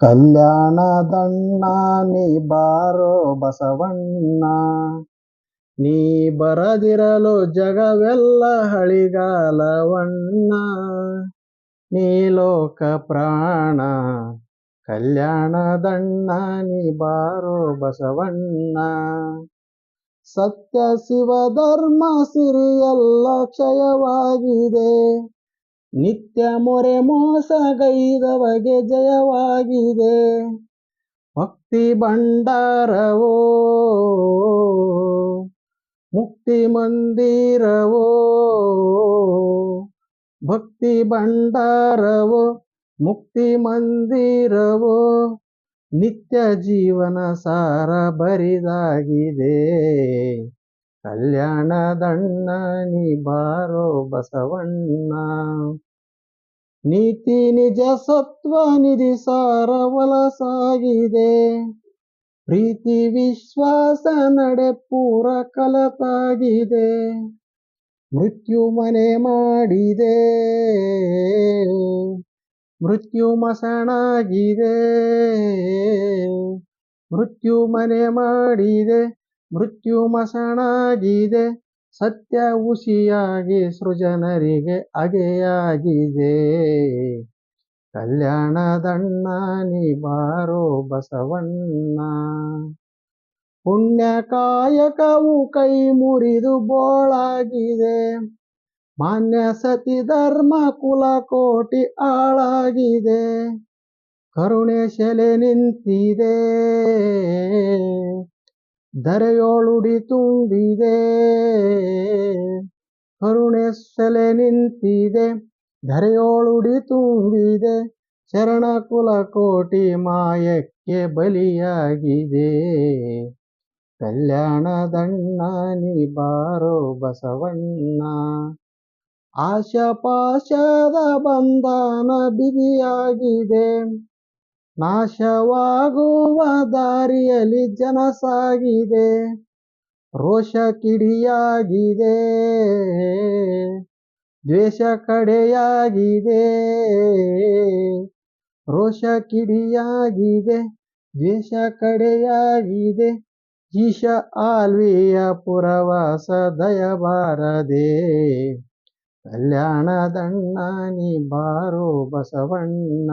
ಕಲ್ಯಾಣದಣ್ಣ ನೀ ಬಾರೋ ಬಸವಣ್ಣ. ನೀ ಬರದಿರಲು ಜಗವೆಲ್ಲ ಹಳಿಗಾಲವಣ್ಣ. ನೀ ಲೋಕ ಪ್ರಾಣ ಕಲ್ಯಾಣದಣ್ಣ ನೀ ಬಾರೋ ಬಸವಣ್ಣ. ಸತ್ಯ, ಶಿವ, ಧರ್ಮ, ಸಿರಿಯಲ್ಲ ಕ್ಷಯವಾಗಿದೆ. ನಿತ್ಯ ಮೊರೆ ಮೋಸಗೈದವಗೆ ಜಯವಾಗಿದೆ. ಭಕ್ತಿ ಭಂಡಾರವೋ, ಮುಕ್ತಿ ಮಂದಿರವೋ, ಭಕ್ತಿ ಭಂಡಾರವೋ, ಮುಕ್ತಿ ಮಂದಿರವೋ, ನಿತ್ಯ ಜೀವನ ಸಾರ ಬರಿದಾಗಿದೆ. ಕಲ್ಯಾಣದಣ್ಣ ಬಾರೋ ಬಸವಣ್ಣ. ನೀತಿ, ನಿಜ, ಸತ್ವ, ನಿಧಿ ಸಾರವಲ ಸಾಗಿದೆ ಪ್ರೀತಿ, ವಿಶ್ವಾಸ, ನಡೆ, ಪೂರ, ಕಲತಾಗಿದೆ. ಮೃತ್ಯು ಮನೆ ಮಾಡಿದೆ. ಮೃತ್ಯು ಮಸಣಾಗಿದೆ. ಮೃತ್ಯು ಮನೆ ಮಾಡಿದೆ. ಮೃತ್ಯು ಮಸಣಾಗಿದೆ, ಸತ್ಯ ಉಸಿಯಾಗಿ ಸೃಜನರಿಗೆ ಅಗೆಯಾಗಿದೆ. ಕಲ್ಯಾಣದಣ್ಣ ನೀ ಬಾರೋ ಬಸವಣ್ಣ. ಪುಣ್ಯ ಕಾಯಕವು ಕೈ ಮುರಿದು ಬೋಳಾಗಿದೆ, ಮಾನ್ಯ ಸತಿ ಧರ್ಮ ಕುಲ ಕೋಟಿ ಆಳಾಗಿದೆ ಕರುಣೆ ಶೆಲೆ ನಿಂತಿದೆ ಧರೆಯೋಳುಡಿ ತುಂಬಿದೆ ಕರುಣೆ ಸೆಲೆ ನಿಂತಿದೆ ಧರೆಯೋಳುಡಿ ತುಂಬಿದೆ, ಶರಣ ಕುಲ ಕೋಟಿ ಮಾಯಕ್ಕೆ ಬಲಿಯಾಗಿದೆ. ಕಲ್ಯಾಣದಣ್ಣ ನೀ ಬಾರೋ ಬಸವಣ್ಣ, ಆಶಪಾಶದ ಬಂಧನ ಬಿಗಿಯಾಗಿದೆ. ನಾಶವಾಗುವ ದಾರಿಯಲ್ಲಿ ಜನ ಸಾಗಿದೆ, ರೋಷ ಕಿಡಿಯಾಗಿದೆ, ದ್ವೇಷ ಕಡೆಯಾಗಿದೆ, ರೋಷ ಕಿಡಿಯಾಗಿದೆ, ದ್ವೇಷ ಕಡೆಯಾಗಿದೆ ಈಶ ಆಲ್ವಿಯ ಪುರವಾಸ ದಯಬಾರದೆ. ಕಲ್ಯಾಣದಣ್ಣ ನೀ ಬಾರೋ ಬಸವಣ್ಣ.